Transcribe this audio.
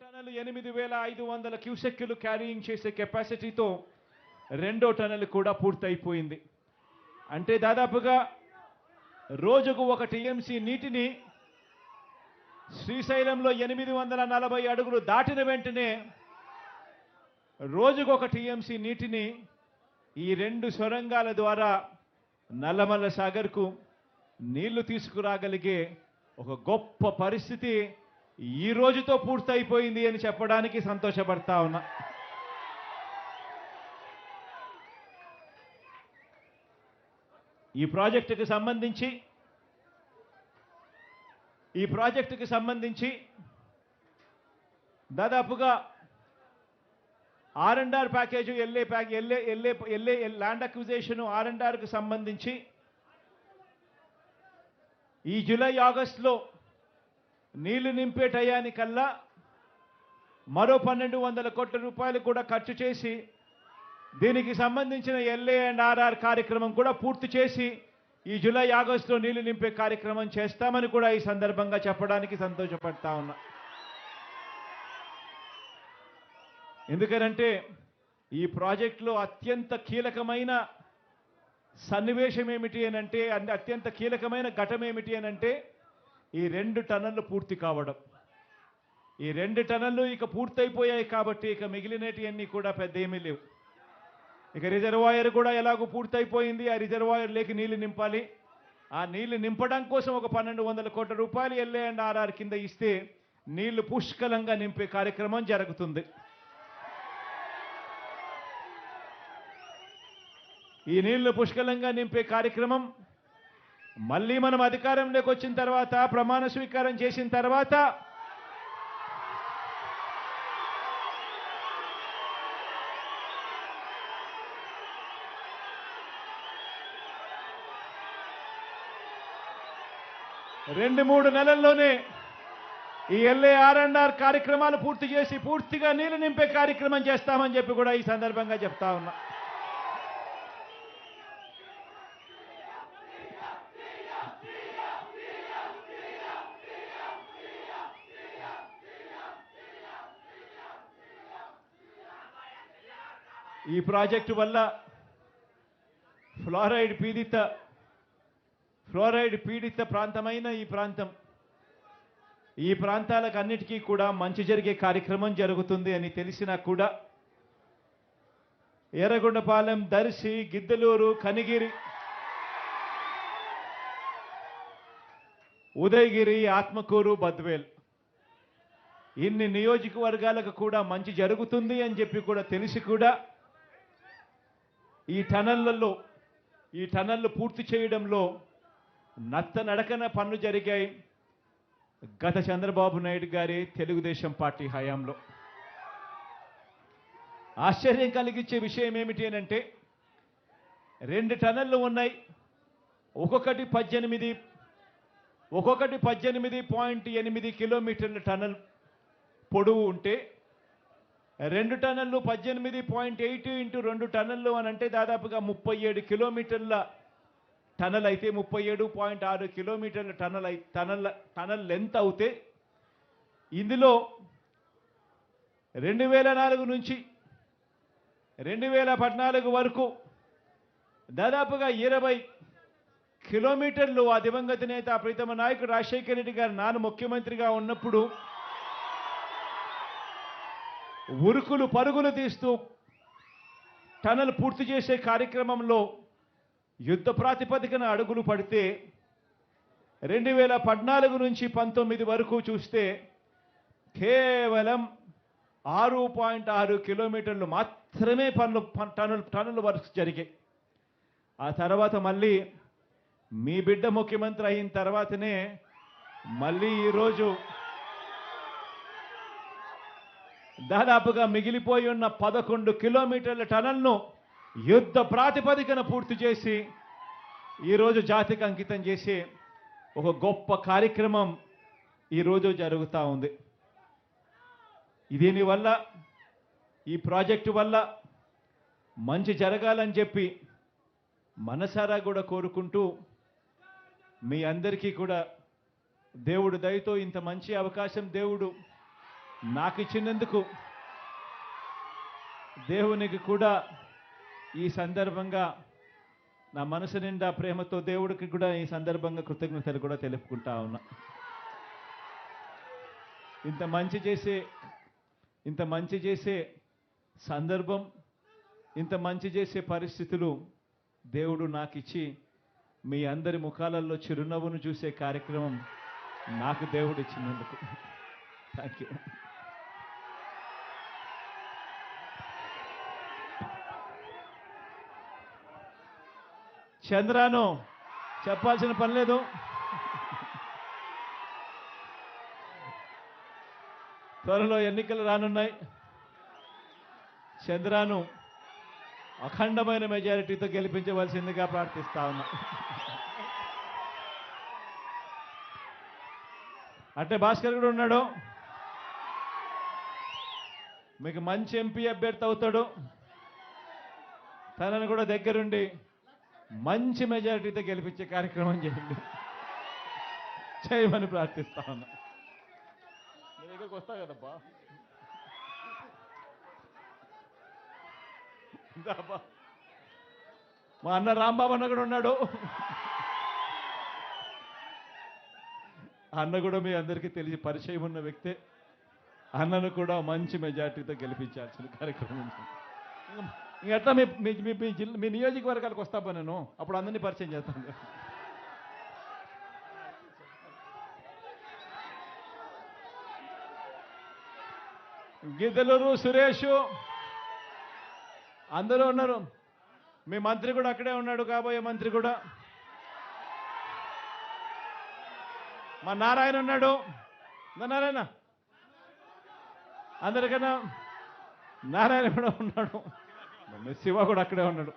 Tunnel ఎనిమిది వేల ఐదు వందల క్యూసెక్యులు క్యారీయింగ్ చేసే కెపాసిటీతో రెండో టనల్ కూడా పూర్తయిపోయింది. అంటే దాదాపుగా రోజుకు ఒక టీఎంసీ నీటిని శ్రీశైలంలో ఎనిమిది వందల నలభై అడుగులు దాటిన వెంటనే రోజుకు ఒక టీఎంసీ నీటిని ఈ రెండు సొరంగాల ద్వారా నల్లమల్ల సాగర్కు నీళ్ళు తీసుకురాగలిగే ఒక గొప్ప పరిస్థితి ఈ రోజుతో పూర్తయిపోయింది అని చెప్పడానికి సంతోషపడతా ఉన్నా. ఈ ప్రాజెక్టుకు సంబంధించి ఈ ప్రాజెక్టుకు సంబంధించి దాదాపుగా R and R package LA pack LA LA LA land acquisition R and సంబంధించి ఈ జూలై ఆగస్టులో నీళ్ళు నింపే టయానికల్లా మరో పన్నెండు వందల కోట్ల రూపాయలు కూడా ఖర్చు చేసి దీనికి సంబంధించిన ఎల్ఏ అండ్ ఆర్ఆర్ కార్యక్రమం కూడా పూర్తి చేసి ఈ జూలై ఆగస్టులో నీళ్ళు నింపే కార్యక్రమం చేస్తామని కూడా ఈ సందర్భంగా చెప్పడానికి సంతోషపడతా ఉన్నా. ఎందుకనంటే ఈ ప్రాజెక్టులో అత్యంత కీలకమైన సన్నివేశం ఏమిటి అని అంటే అత్యంత కీలకమైన ఘటం ఏమిటి అని అంటే ఈ రెండు టన్నులు పూర్తి కావడం. ఈ రెండు టన్నులు ఇక పూర్తయిపోయాయి కాబట్టి ఇక మిగిలినటివన్నీ కూడా పెద్ద ఏమీ లేవు. ఇక రిజర్వాయర్ కూడా ఎలాగో పూర్తయిపోయింది. ఆ రిజర్వాయర్ లేకి నీళ్ళు నింపాలి. ఆ నీళ్ళు నింపడం కోసం ఒక పన్నెండు వందల కోట్ల రూపాయలు ఎల్ఏ అండ్ ఆర్ఆర్ కింద ఇస్తే నీళ్ళు పుష్కలంగా నింపే కార్యక్రమం జరుగుతుంది. ఈ నీళ్ళు పుష్కలంగా నింపే కార్యక్రమం మళ్ళీ మనం అధికారంలోకి వచ్చిన తర్వాత ప్రమాణ స్వీకారం చేసిన తర్వాత రెండు మూడు నెలల్లోనే ఈ ఎల్ఏ ఆర్ అండ్ ఆర్ కార్యక్రమాలు పూర్తి చేసి పూర్తిగా నీళ్ళు నింపే కార్యక్రమం చేస్తామని చెప్పి కూడా ఈ సందర్భంగా చెప్తా ఉన్నా. ఈ ప్రాజెక్టు వల్ల ఫ్లోరైడ్ పీడిత ఫ్లోరైడ్ పీడిత ప్రాంతమైన ఈ ప్రాంతం. ఈ ప్రాంతాలకు అన్నిటికీ కూడా మంచి జరిగే కార్యక్రమం జరుగుతుంది అని తెలిసినా కూడా ఎర్రగొండపాలెం దర్శి గిద్దలూరు కనిగిరి ఉదయగిరి ఆత్మకూరు బద్వేల్. ఇన్ని నియోజకవర్గాలకు కూడా మంచి జరుగుతుంది అని చెప్పి కూడా తెలిసి కూడా ఈ టనళ్ళలో ఈ టనళ్ళు పూర్తి చేయడంలో నత్త నడకన పనులు జరిగాయి. గత చంద్రబాబు నాయుడు గారి తెలుగుదేశం పార్టీ హయాంలో. ఆశ్చర్యం కలిగించే విషయం ఏమిటి అంటే రెండు టనళ్ళు ఉన్నాయి. ఒక్కొక్కటి పద్దెనిమిది ఒక్కొక్కటి పద్దెనిమిది పాయింట్ ఎనిమిది కిలోమీటర్ల టనల్ పొడవు ఉంటే రెండు టన్నులు పద్దెనిమిది పాయింట్ ఎయిట్ ఇంటూ రెండు టన్నులు అని అంటే దాదాపుగా ముప్పై ఏడు కిలోమీటర్ల టనల్ అయితే ముప్పై ఏడు పాయింట్ ఆరు కిలోమీటర్ల టనల్ అయి టనల్ టనల్ లెంత్ అవుతే ఇందులో రెండు వేల నాలుగు నుంచి రెండు వేల పద్నాలుగు వరకు దాదాపుగా ఇరవై కిలోమీటర్లు ఆ దివంగత నేత ప్రీతమ నాయకుడు రాజశేఖర రెడ్డి గారు నాన్న ముఖ్యమంత్రిగా ఉన్నప్పుడు ఉరుకులు పరుగులు తీస్తూ టనల్ పూర్తి చేసే కార్యక్రమంలో యుద్ధ ప్రాతిపదికన అడుగులు పడితే రెండు వేల పద్నాలుగు నుంచి పంతొమ్మిది వరకు చూస్తే కేవలం ఆరు పాయింట్ ఆరు కిలోమీటర్లు మాత్రమే పనులు టన్నులు టనల్ టనల్ వర్క్స్ జరిగాయి ఆ తర్వాత మళ్ళీ మీ బిడ్డ ముఖ్యమంత్రి అయిన తర్వాతనే మళ్ళీ ఈరోజు దాదాపుగా మిగిలిపోయి ఉన్న పదకొండు కిలోమీటర్ల టనల్ను యుద్ధ ప్రాతిపదికన పూర్తి చేసి ఈరోజు జాతికి అంకితం చేసే ఒక గొప్ప కార్యక్రమం ఈరోజు జరుగుతూ ఉంది. దీనివల్ల ఈ ప్రాజెక్టు వల్ల మంచి జరగాలని చెప్పి మనసారా కూడా కోరుకుంటూ మీ అందరికీ కూడా దేవుడు దయతో ఇంత మంచి అవకాశం దేవుడు నాకు ఇచ్చినందుకు దేవునికి కూడా ఈ సందర్భంగా నా మనసు నిండా ప్రేమతో దేవుడికి కూడా ఈ సందర్భంగా కృతజ్ఞతలు కూడా తెలుపుకుంటా ఉన్నా. ఇంత మంచి చేసే ఇంత మంచి చేసే సందర్భం ఇంత మంచి చేసే పరిస్థితులు దేవుడు నాకు ఇచ్చి మీ అందరి ముఖాలలో చిరునవ్వును చూసే కార్యక్రమం నాకు దేవుడు ఇచ్చినందుకు థ్యాంక్ యూ చంద్రాను చెప్పాల్సిన పని లేదు. త్వరలో ఎన్నికలు రానున్నాయి. చంద్రాను అఖండమైన మెజారిటీతో గెలిపించవలసిందిగా ప్రార్థిస్తా ఉన్నా. అంటే భాస్కర్ కూడా ఉన్నాడు. మీకు మంచి ఎంపీ అభ్యర్థి అవుతాడు. తనను కూడా దగ్గరుండి మంచి మెజారిటీతో గెలిపించే కార్యక్రమం చేయండి. చేయమని ప్రార్థిస్తా ఉన్నా. దగ్గరకు వస్తా కదబ్బా. మా అన్న రాంబాబు అన్న కూడా ఉన్నాడు. అన్న కూడా మీ అందరికీ తెలిసి పరిచయం ఉన్న వ్యక్తే. అన్నను కూడా మంచి మెజార్టీతో గెలిపించాల్సిన కార్యక్రమం ఎట్లా మీ మీ మీ- జిల్లా మీ నియోజకవర్గాలకు వస్తాపా నేను. అప్పుడు అందరినీ పరిచయం చేస్తాను. గిద్దలూరు సురేష్ అందరూ ఉన్నారు. మీ మంత్రి కూడా అక్కడే ఉన్నాడు కాబోయే మంత్రి కూడా. మా నారాయణ ఉన్నాడు. నారాయణ? అందరికన్నా నారాయణ కూడా ఉన్నాడు. శివ కూడా అక్కడే ఉన్నాడు.